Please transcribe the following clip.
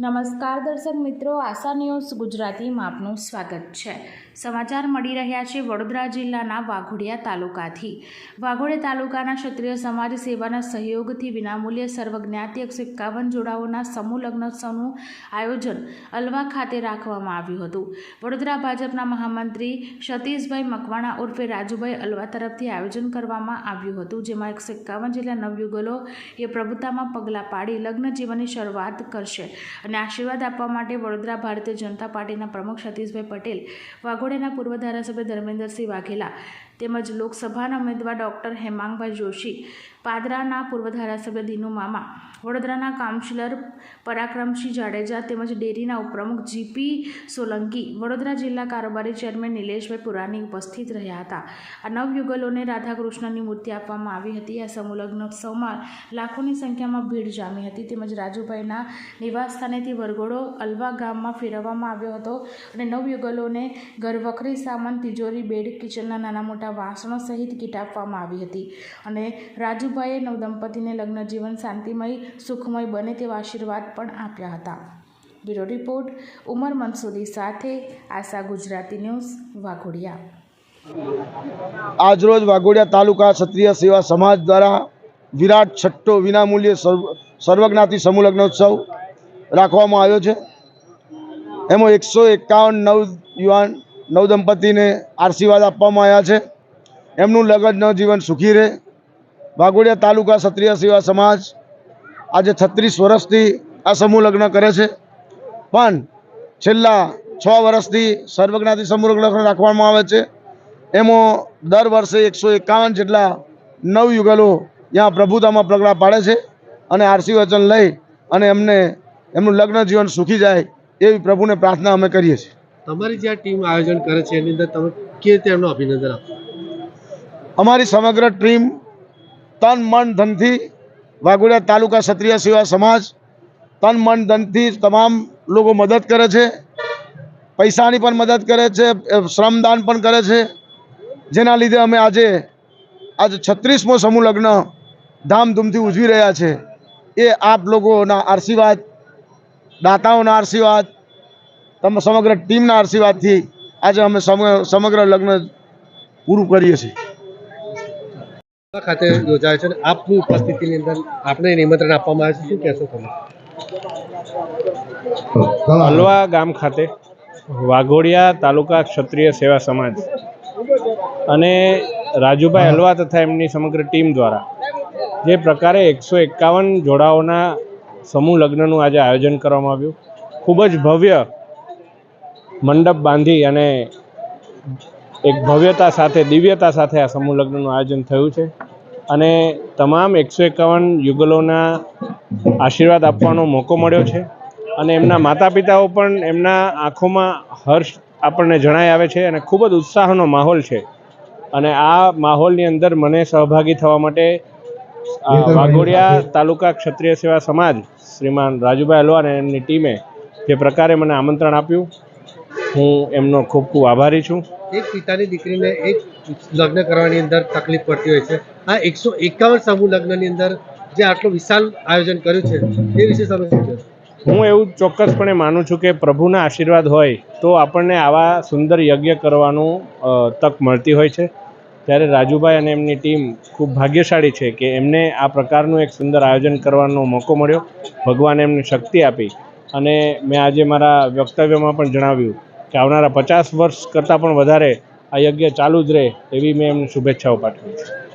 નમસ્કાર દર્શક મિત્રો, આશા ન્યૂઝ ગુજરાતીમાં આપનું સ્વાગત છે. સમાચાર મળી રહ્યા છે વડોદરા જિલ્લાના વાઘોડિયા તાલુકાથી. વાઘોડિયા તાલુકાના ક્ષત્રિય સમાજ સેવાના સહયોગથી વિનામૂલ્યે સર્વજ્ઞાતિ એકસો એકાવન જોડાઓના સમૂહ લગ્નોત્સવનું આયોજન અલવા ખાતે રાખવામાં આવ્યું હતું. વડોદરા ભાજપના મહામંત્રી સતીશભાઈ મકવાણા ઉર્ફે રાજુભાઈ અલવા તરફથી આયોજન કરવામાં આવ્યું હતું, જેમાં એકસો એકાવન જેટલા નવયુગલો એ પ્રભુતામાં પગલાં પાડી લગ્ન જીવનની શરૂઆત કરશે. અને આશીર્વાદ આપવા માટે વડોદરા ભારતીય જનતા પાર્ટીના પ્રમુખ સતીશભાઈ પટેલ, વાઘોડિયાના પૂર્વ ધારાસભ્ય ધર્મેન્દ્રસિંહ વાઘેલા તેમજ લોકસભાના ઉમેદવાર ડૉક્ટર હેમાંગભાઈ જોશી, પાદરાના પૂર્વ ધારાસભ્ય દિનુ મામા, વડોદરાના કાઉન્સિલર પરાક્રમસિંહ જાડેજા તેમજ ડેરીના ઉપપ્રમુખ જીપી સોલંકી, વડોદરા જિલ્લા કારોબારી ચેરમેન નિલેશભાઈ પુરાણી ઉપસ્થિત રહ્યા હતા. આ નવયુગલોને રાધાકૃષ્ણની મૂર્તિ આપવામાં આવી હતી. આ સમુલગ્ન ઉત્સવમાં લાખોની સંખ્યામાં ભીડ જામી હતી. તેમજ રાજુભાઈના નિવાસ સ્થાનેથી વરઘોડો અલવા ગામમાં ફેરવવામાં આવ્યો હતો અને નવયુગલોને ઘરવખરી સામાન, તિજોરી, બેડ, કિચનના નાના મોટા વાસણો સહિત કીટ આપવામાં આવી હતી અને રાજુભાઈએ નવદંપતીને લગ્ન જીવન શાંતિમય, સુખમય બને તેવા આશીર્વાદ પણ આપ્યા હતા. બ્યુરો રિપોર્ટ, ઉમર મંસૂરી સાથે આશા ગુજરાતી ન્યૂઝ, વાઘોડિયા. આજરોજ વાઘોડિયા તાલુકા ક્ષત્રિય સેવા સમાજ દ્વારા વિરાટ છઠ્ઠો વિનામૂલ્યે સર્વ, સર્વજ્ઞાતિ સમૂહ લગ્નોત્સવ રાખવામાં આવ્યો છે. એમાં એકસો એકાવન નવ યુવાન નવ દંપતીને આશીર્વાદ આપવામાં આવ્યા છે. એમનું લગ્ન જીવન સુખી રહે. વાઘોડિયા તાલુકા ક્ષત્રિય સેવા સમાજ આજે છત્રીસ વર્ષથી આ સમૂહ લગ્ન કરે છે. પણ છેલ્લા છ વર્ષથી સર્વજ્ઞાતિ સમૂહ લગ્ન રાખવામાં આવે છે. એમાં દર વર્ષે એકસો એકાવન જેટલા નવ યુગલો ત્યાં પ્રભુતામાં પ્રગડા પાડે છે અને આરસી વચન લઈ અને એમને એમનું લગ્ન જીવન સુખી જાય એવી પ્રભુને પ્રાર્થના અમે કરીએ છીએ. તમારી જે ટીમ આયોજન કરે છે, એની અંદર તમે કે એમનો અભિનંદન આપો? અમારી સમગ્ર ટીમ તન, મન, ધનથી વાઘોડિયા તાલુકા ક્ષત્રિય સેવા સમાજ તન, મન, ધનથી તમામ લોકો મદદ કરે છે. પૈસાની પણ મદદ કરે છે શ્રમદાન પણ કરે છે. જેના લીધે અમે આજે આજે છત્રીસમો સમૂહ લગ્ન ધામધૂમથી ઉજવી રહ્યા છે. એ આપ લોકોના આશીર્વાદ, દાતાઓના આશીર્વાદ, તમે સમગ્ર ટીમના આશીર્વાદથી આજે અમે સમગ્ર લગ્ન પૂરું કરીએ છીએ. ખાતે યોજાય છે આપની ઉપસ્થિતિની અંદર આપને નિમંત્રણ આપવામાં આવે છે. શું કહેશો તમે? હલવા ગામ ખાતે વાઘોડિયા તાલુકા ક્ષત્રિય સેવા સમાજ અને રાજુભાઈ હલવા તથા એમની સમગ્ર ટીમ દ્વારા જે પ્રકારે એકસો એકાવન જોડાઓના સમૂહ લગ્નનું આજે આયોજન કરવામાં આવ્યું. ખૂબ જ ભવ્ય મંડપ બાંધી અને એક ભવ્યતા સાથે દિવ્યતા સાથે આ સમૂહ લગ્નનું આયોજન થયું છે. અને તમામ એકસો એકાવન યુગલોના આશીર્વાદ આપવાનો મોકો મળ્યો છે. અને એમના માતા પિતાઓ પણ એમના આંખોમાં હર્ષ આપણને જણાઈ આવે છે અને ખૂબ જ ઉત્સાહનો માહોલ છે. અને આ માહોલની અંદર મને સહભાગી થવા માટે વાઘોડિયા તાલુકા ક્ષત્રિય સેવા સમાજ શ્રીમાન રાજુભાઈ અને એમની ટીમે જે પ્રકારે મને આમંત્રણ આપ્યું હું એમનો ખૂબ ખૂબ આભારી છું. એક પિતાની દીકરીને એક લગ્ન કરવાની અંદર તકલીફ પડતી હોય છે. આ એકસો એકાવન સમૂહ લગ્નની અંદર જે આટલું વિશાલ આયોજન કર્યું છે, એ વિશે તમે શું કહેશો? હું એવું ચોક્કસપણે માનું છું કે પ્રભુના આશીર્વાદ હોય તો આપણને આવા સુંદર યજ્ઞ કરવાનું તક મળતી હોય છે. ત્યારે રાજુભાઈ અને એમની ટીમ ખૂબ ભાગ્યશાળી છે કે એમને આ પ્રકારનું એક સુંદર આયોજન કરવાનો મોકો મળ્યો. ભગવાને એમને શક્તિ આપી. અને મેં આજે મારા વક્તવ્યમાં પણ જણાવ્યું કે આવનારા પચાસ વર્ષ કરતાં પણ વધારે આ યજ્ઞ ચાલુ જ રહે એવી મેં એમને શુભેચ્છાઓ પાઠવી છે.